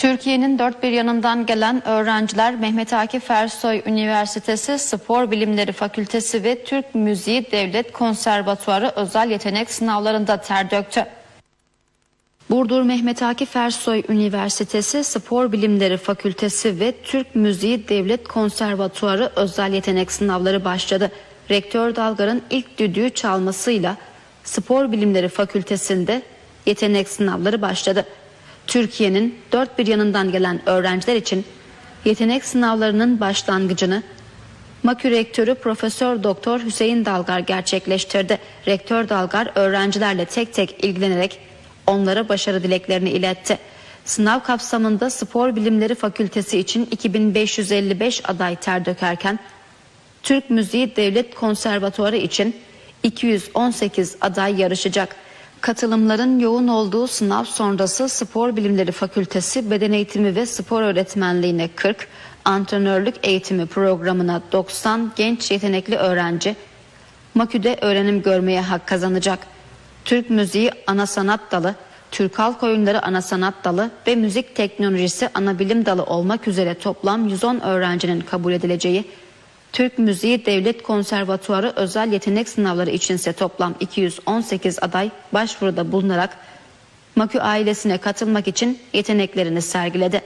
Türkiye'nin dört bir yanından gelen öğrenciler Mehmet Akif Ersoy Üniversitesi Spor Bilimleri Fakültesi ve Türk Müziği Devlet Konservatuarı özel yetenek sınavlarında ter döktü. Burdur Mehmet Akif Ersoy Üniversitesi Spor Bilimleri Fakültesi ve Türk Müziği Devlet Konservatuarı özel yetenek sınavları başladı. Rektör Dalgar'ın ilk düdüğü çalmasıyla Spor Bilimleri Fakültesinde yetenek sınavları başladı. Türkiye'nin dört bir yanından gelen öğrenciler için yetenek sınavlarının başlangıcını MAKÜ Rektörü Profesör Doktor Hüseyin Dalgar gerçekleştirdi. Rektör Dalgar öğrencilerle tek tek ilgilenerek onlara başarı dileklerini iletti. Sınav kapsamında Spor Bilimleri Fakültesi için 2555 aday ter dökerken Türk Müziği Devlet Konservatuarı için 218 aday yarışacak. Katılımların yoğun olduğu sınav sonrası Spor Bilimleri Fakültesi Beden Eğitimi ve Spor Öğretmenliğine 40, antrenörlük eğitimi programına 90 genç yetenekli öğrenci Makü'de öğrenim görmeye hak kazanacak. Türk Müziği Ana Sanat Dalı, Türk Halk Oyunları Ana Sanat Dalı ve Müzik Teknolojisi Ana Bilim Dalı olmak üzere toplam 110 öğrencinin kabul edileceği Türk Müziği Devlet Konservatuarı özel yetenek sınavları içinse toplam 218 aday başvuruda bulunarak Makü ailesine katılmak için yeteneklerini sergiledi.